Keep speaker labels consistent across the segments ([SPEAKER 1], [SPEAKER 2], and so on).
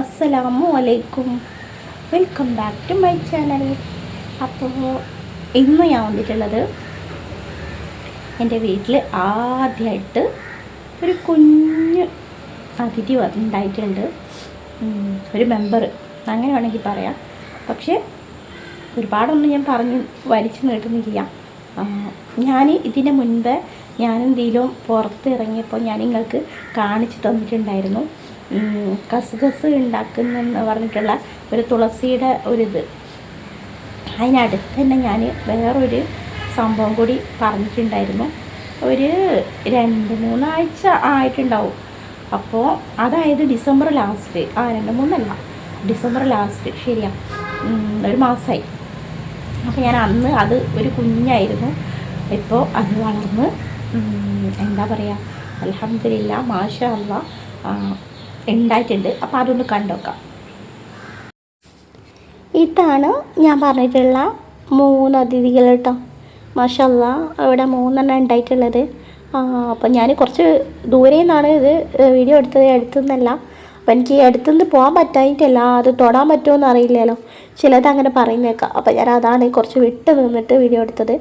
[SPEAKER 1] അസ്സലാമു അലൈക്കും. Welcome back to my channel അപ്പോൾ ഇന്ന് ഞാൻ വന്നിട്ടുള്ളത് എന്റെ വീട്ടിൽ ആദ്യമായിട്ട് ഒരു കുഞ്ഞ് അതിഥി ഉണ്ടായിട്ടുണ്ട് ഒരു മെമ്പർ അങ്ങനെ വേണമെങ്കിൽ പറയാം. പക്ഷേ ഒരുപാടൊന്നും ഞാൻ പറഞ്ഞ് വലിച്ചു നീട്ടുന്നില്ല. ഞാൻ ഇതിന് മുൻപ് ഞാനെന്തെങ്കിലും പുറത്ത് ഇറങ്ങിയപ്പോൾ ഞാൻ നിങ്ങൾക്ക് കാണിച്ചു തന്നിട്ടുണ്ടായിരുന്നു. കസ്കസ് ഉണ്ടാക്കുന്നെന്ന് പറഞ്ഞിട്ടുള്ള ഒരു തുളസിയുടെ ഒരിത്. അതിനടുത്ത് തന്നെ ഞാൻ വേറൊരു സംഭവം കൂടി പറഞ്ഞിട്ടുണ്ടായിരുന്നു. ഒരു രണ്ട് മൂന്നാഴ്ച ആയിട്ടുണ്ടാവും. അപ്പോൾ അതായത് ഡിസംബർ ലാസ്റ്റ് ആ രണ്ട് മൂന്നല്ല. ഡിസംബർ ലാസ്റ്റ് ശരിയാ. ഒരു മാസമായി അപ്പോൾ ഞാൻ അന്ന് അത് ഒരു കുഞ്ഞായിരുന്നു. ഇപ്പോൾ അത് വളർന്ന് എന്താ പറയുക അലഹമില്ല മാഷ അല്ല ഉണ്ടായിട്ടുണ്ട്. അപ്പോൾ അതൊന്ന് കണ്ടോക്കാം. ഇതാണ് ഞാൻ പറഞ്ഞിട്ടുള്ള മൂന്ന് അതിഥികൾ കേട്ടോ. മാഷല്ല ഇവിടെ മൂന്നെണ്ണം ഉണ്ടായിട്ടുള്ളത്. അപ്പം ഞാൻ കുറച്ച് ദൂരെ നിന്നാണ് ഇത് വീഡിയോ എടുത്തത്. അടുത്തുനിന്നല്ല അപ്പം എനിക്ക് അടുത്തുനിന്ന് പോകാൻ പറ്റായിട്ടല്ല അത് തൊടാൻ പറ്റുമോ അറിയില്ലല്ലോ ചിലത് അങ്ങനെ പറയുന്നേക്കാം. അപ്പം ഞാൻ അതാണ് കുറച്ച് വിട്ട് നിന്നിട്ട് വീഡിയോ എടുത്തത്.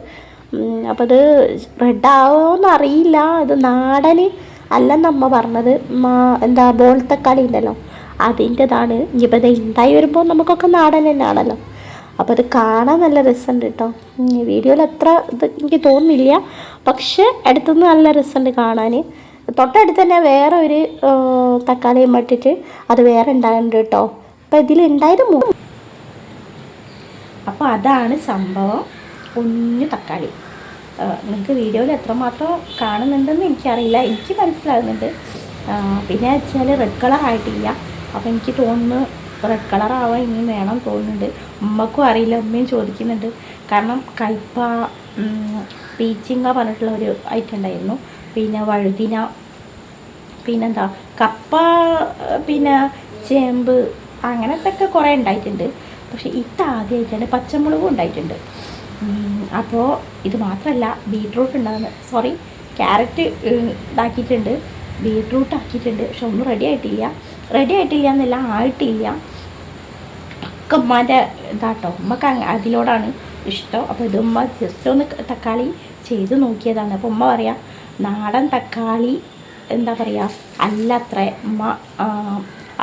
[SPEAKER 1] അപ്പോൾ അത് റെഡ് ആവുമെന്ന് അറിയില്ല ഇത് നാടൻ അല്ലെന്ന് അമ്മ പറഞ്ഞത് മാ- എന്താ ബോൾ തക്കാളി ഉണ്ടല്ലോ. അതിന്റെതാണ് ഇനിയിപ്പോൾ ഉണ്ടായി വരുമ്പോൾ നമുക്കൊക്കെ നാടൻ തന്നെയാണല്ലോ അപ്പോൾ അത് കാണാൻ നല്ല രസമുണ്ട് കേട്ടോ വീഡിയോയിൽ അത്ര ഇത് എനിക്ക് തോന്നുന്നില്ല. പക്ഷേ അടുത്തുനിന്ന് നല്ല രസമുണ്ട് കാണാൻ തൊട്ടടുത്ത് തന്നെ വേറെ ഒരു തക്കാളിയും ഇട്ടിട്ട് അത് വേറെ ഉണ്ടാകുന്നുണ്ട് കേട്ടോ അപ്പോൾ ഇതിലുണ്ടായത് മൂന്ന് അപ്പോൾ അതാണ് സംഭവം. കുഞ്ഞു തക്കാളി. നിങ്ങൾക്ക് വീഡിയോയിൽ എത്രമാത്രം കാണുന്നുണ്ടെന്ന് എനിക്കറിയില്ല. എനിക്ക് മനസ്സിലാകുന്നുണ്ട്. പിന്നെ വെച്ചാൽ റെഡ് കളർ ആയിട്ടില്ല. അപ്പോൾ എനിക്ക് തോന്നുന്നു റെഡ് കളർ ആവാൻ ഇനി വേണം തോന്നുന്നുണ്ട്. ഉമ്മക്കും അറിയില്ല ഉമ്മയും ചോദിക്കുന്നുണ്ട്. കാരണം കയ്പ പീച്ചിങ്ങ പറഞ്ഞിട്ടുള്ള ഒരു ഐറ്റം ഉണ്ടായിരുന്നു. പിന്നെ വഴുതിന പിന്നെന്താ കപ്പ പിന്നെ ചേമ്പ് അങ്ങനത്തെ ഒക്കെ കുറേ ഉണ്ടായിട്ടുണ്ട്. പക്ഷേ ഇത്ത ആദ്യമായിട്ടാണ് പച്ചമുളകും ഉണ്ടായിട്ടുണ്ട്. അപ്പോൾ ഇത് മാത്രമല്ല ബീട്രൂട്ട് ഉണ്ടാകുന്നത് സോറി ക്യാരറ്റ് ഇതാക്കിയിട്ടുണ്ട്. ബീട്രൂട്ട് ആക്കിയിട്ടുണ്ട്. പക്ഷെ ഒന്നും റെഡി ആയിട്ടില്ല. റെഡി ആയിട്ടില്ല എന്നല്ല ആയിട്ടില്ല. ഒക്കെ ഉമ്മാന്റെ ഇതാട്ടോ. ഉമ്മക്ക് അതിലോടാണ് ഇഷ്ടം. അപ്പോൾ ഇത് ഉമ്മ ജസ്റ്റ് ഒന്ന് തക്കാളി ചെയ്ത് നോക്കിയതാണ്. അപ്പോൾ ഉമ്മ പറയാം നാടൻ തക്കാളി എന്താ പറയുക അല്ല അത്ര. ഉമ്മ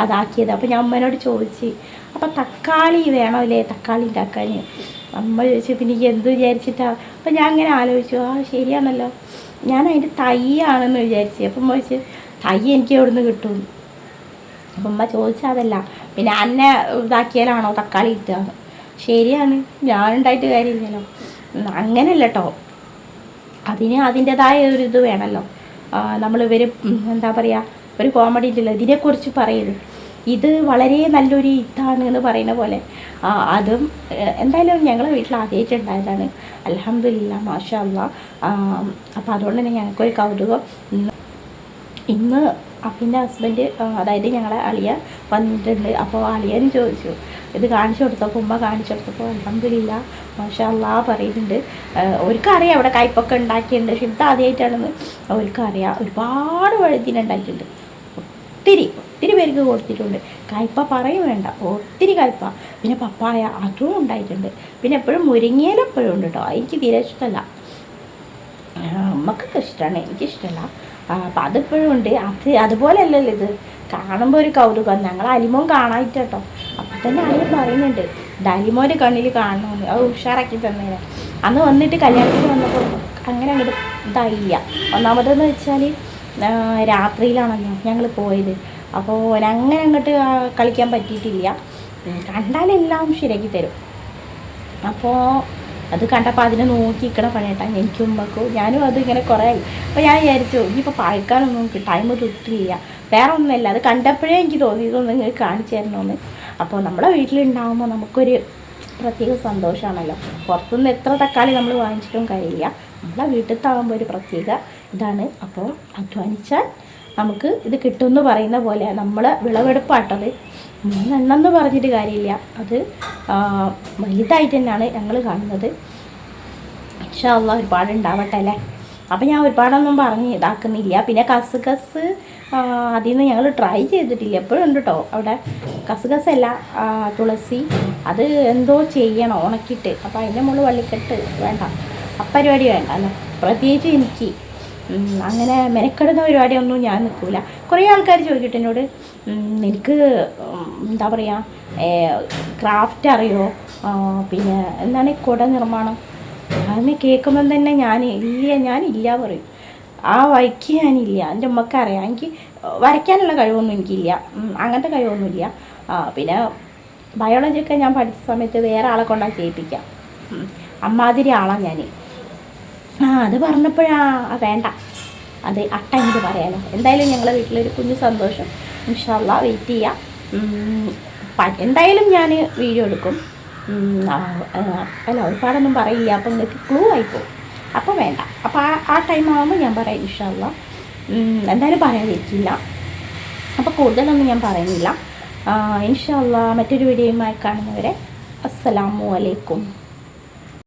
[SPEAKER 1] അതാക്കിയത്. അപ്പോൾ ഞാൻ ഉമ്മനോട് ചോദിച്ച് അപ്പോൾ തക്കാളി വേണമല്ലേ തക്കാളി ഉണ്ടാക്കാൻ അമ്മ ചോദിച്ചു പിന്നെ എന്ത് വിചാരിച്ചിട്ടാണ് അപ്പം ഞാൻ അങ്ങനെ ആലോചിച്ചു ആ ശരിയാണല്ലോ. ഞാൻ അതിന്റെ തൈയാണെന്ന് വിചാരിച്ചു. അപ്പം ചോദിച്ച് തൈ എനിക്ക് എവിടെ നിന്ന് കിട്ടും? അപ്പം അമ്മ ചോദിച്ചാൽ അതല്ല. പിന്നെ അന്നെ ഇതാക്കിയാലാണോ തക്കാളി കിട്ടുക? ശരിയാണ്. ഞാനുണ്ടായിട്ട് കാര്യമില്ലല്ലോ. അങ്ങനെയല്ല കേട്ടോ അതിന് അതിന്റെതായ ഒരു ഇത് വേണമല്ലോ നമ്മൾ ഇവർ എന്താ പറയുക ഒരു കോമഡി ഇല്ലല്ലോ. ഇതിനെക്കുറിച്ച് പറയുന്നത് ഇത് വളരെ നല്ലൊരു ഇതാണ് എന്ന് പറയുന്ന പോലെ. അതും എന്തായാലും ഞങ്ങളെ വീട്ടിൽ ആദ്യമായിട്ടുണ്ടായതാണ് അലഹമില്ല മാഷാ അപ്പം അപ്പോൾ അതുകൊണ്ട് തന്നെ ഞങ്ങൾക്കൊരു കൗതുകം. ഇന്ന് അപ്പിന്റെ ഹസ്ബൻഡ് അതായത് ഞങ്ങളെ അളിയ വന്നിട്ടുണ്ട്. അപ്പോൾ അളിയൻ ചോദിച്ചു ഇത് കാണിച്ചു കൊടുത്തപ്പോൾ ഉമ്മ കാണിച്ചു കൊടുത്തപ്പോൾ അലഹമില്ല മാഷാല്ലാ പറയുന്നുണ്ട്. അവർക്കറിയാം അവിടെ കയ്പൊക്കെ ഉണ്ടാക്കിയിട്ടുണ്ട്. പക്ഷെ ഇത് ആദ്യമായിട്ടാണെന്ന് അവർക്കറിയാം ഒരുപാട് വഴുതിനുണ്ടായിട്ടുണ്ട് ഒത്തിരി. ഒത്തിരി പേർക്ക് കൊടുത്തിട്ടുണ്ട്. കയ്പ പറയും വേണ്ട. ഒത്തിരി കയ്പ. പിന്നെ പപ്പായ അതും ഉണ്ടായിട്ടുണ്ട്. പിന്നെ എപ്പോഴും മുരിങ്ങയില എപ്പോഴും ഉണ്ട് കേട്ടോ എനിക്ക് തീരെ ഇഷ്ടമല്ല അമ്മക്കൊക്കെ ഇഷ്ടമാണ് എനിക്കിഷ്ടമല്ല അപ്പം അതിപ്പോഴും ഉണ്ട്. അത് അതുപോലെ അല്ലല്ലോ ഇത്. കാണുമ്പോൾ ഒരു കൗതുകം. ഞങ്ങൾ അലിമോൻ കാണായിട്ട് കേട്ടോ അപ്പം തന്നെ ആരും പറയുന്നുണ്ട്. ഡലിമോന്റെ കണ്ണിൽ കാണണമെന്ന് അത് ഉഷാറാക്കി തന്നേനെ. അന്ന് വന്നിട്ട് കല്യാണത്തിന് വന്നപ്പോൾ അങ്ങനെ അങ്ങോട്ട് ഇതായില്ല. ഒന്നാമതെന്ന് വെച്ചാൽ രാത്രിയിലാണല്ലോ ഞങ്ങൾ പോയത്. അപ്പോൾ അങ്ങനെ അങ്ങോട്ട് കളിക്കാൻ പറ്റിയിട്ടില്ല. കണ്ടാലെല്ലാം ശരിയാക്കി തരും. അപ്പോൾ അത് കണ്ടപ്പോൾ അതിനെ നോക്കി ഇക്കണ പണിയട്ടാ എനിക്ക് ഉമ്മക്കും ഞാനും അത് ഇങ്ങനെ കുറേ ആയി. അപ്പോൾ ഞാൻ വിചാരിച്ചു ഇനിയിപ്പോൾ പഴക്കാനൊന്നും ടൈം കിട്ടില്ല. വേറെ ഒന്നുമില്ല അത് കണ്ടപ്പോഴേ എനിക്ക് തോന്നി ഇതൊന്നും നിങ്ങൾ കാണിച്ചു തരണമെന്ന് അപ്പോൾ നമ്മളെ വീട്ടിലുണ്ടാകുമ്പോൾ നമുക്കൊരു പ്രത്യേക സന്തോഷമാണല്ലോ. പുറത്തുനിന്ന് എത്ര തക്കാളി നമ്മൾ വാങ്ങിച്ചിട്ടും കാര്യമില്ല. നമ്മളെ വീട്ടിലത്താകുമ്പോൾ ഒരു പ്രത്യേക ഇതാണ്. അപ്പോൾ അധ്വാനിച്ചാൽ നമുക്ക് ഇത് കിട്ടുമെന്ന് പറയുന്ന പോലെ നമ്മൾ വിളവെടുപ്പാട്ടത് മൂന്നെണ്ണമെന്ന് പറഞ്ഞിട്ട് കാര്യമില്ല. അത് വലുതായിട്ട് തന്നെയാണ് ഞങ്ങൾ കാണുന്നത്. ഇഷ്ടമുള്ള ഒരുപാട് ഉണ്ടാവട്ടെ അല്ലേ? അപ്പം ഞാൻ ഒരുപാടൊന്നും പറഞ്ഞ് ഇതാക്കുന്നില്ല. പിന്നെ കസുകസ് കസ് അതിൽ നിന്ന് ഞങ്ങൾ ട്രൈ ചെയ്തിട്ടില്ല. എപ്പോഴും ഉണ്ട് കേട്ടോ അവിടെ. കസുകസല്ല തുളസി. അത് എന്തോ ചെയ്യണം ഉണക്കിയിട്ട്. അപ്പോൾ അതിന്റെ മുകളിൽ വള്ളിക്കെട്ട് വേണ്ട. അപ്പരിപാടി വേണ്ട അല്ല? പ്രത്യേകിച്ച് എനിക്ക് അങ്ങനെ മെനക്കെടുന്ന പരിപാടിയൊന്നും ഞാൻ നിൽക്കില്ല കുറേ ആൾക്കാർ ചോദിക്കട്ടെ എന്നോട് എനിക്ക് എന്താ പറയുക ക്രാഫ്റ്റ് അറിയോ? പിന്നെ എന്താണ് കുട നിർമ്മാണം? അതിനെ കേൾക്കുമ്പം തന്നെ ഞാൻ ഇല്ല ഞാനില്ല പറയും. ആ വഴിക്ക് ഞാനില്ല. എന്റെ ഉമ്മക്ക് അറിയാം. എനിക്ക് വരയ്ക്കാനുള്ള കഴിവൊന്നും എനിക്കില്ല. അങ്ങനത്തെ കഴിവൊന്നുമില്ല. പിന്നെ ബയോളജിയൊക്കെ ഞാൻ പഠിച്ച സമയത്ത് വേറെ ആളെ കൊണ്ടാണ് ചെയ്യിപ്പിക്കാം. അമ്മാതിരി ആളാണ് ഞാൻ ആ അത് പറഞ്ഞപ്പോഴാ വേണ്ട. അത് ആ ടൈമിൽ പറയാനോ എന്തായാലും ഞങ്ങളെ വീട്ടിലൊരു കുഞ്ഞു സന്തോഷം. ഇൻഷാല്ല വെയിറ്റ് ചെയ്യാം. എന്തായാലും ഞാൻ വീഡിയോ എടുക്കും. അല്ല ഒരുപാടൊന്നും പറയില്ല. അപ്പം നിങ്ങൾക്ക് ക്ലൂ ആയിപ്പോവും അപ്പോൾ വേണ്ട. അപ്പോൾ ആ ആ ടൈം ആകുമ്പോൾ ഞാൻ പറയാം ഇൻഷാല്ല എന്തായാലും പറയാതിരിക്കില്ല അപ്പോൾ കൂടുതലൊന്നും ഞാൻ പറയുന്നില്ല. ഇൻഷാല്ല മറ്റൊരു വീഡിയോയുമായി കാണുന്നവരെ അസ്സലാമു അലൈക്കും.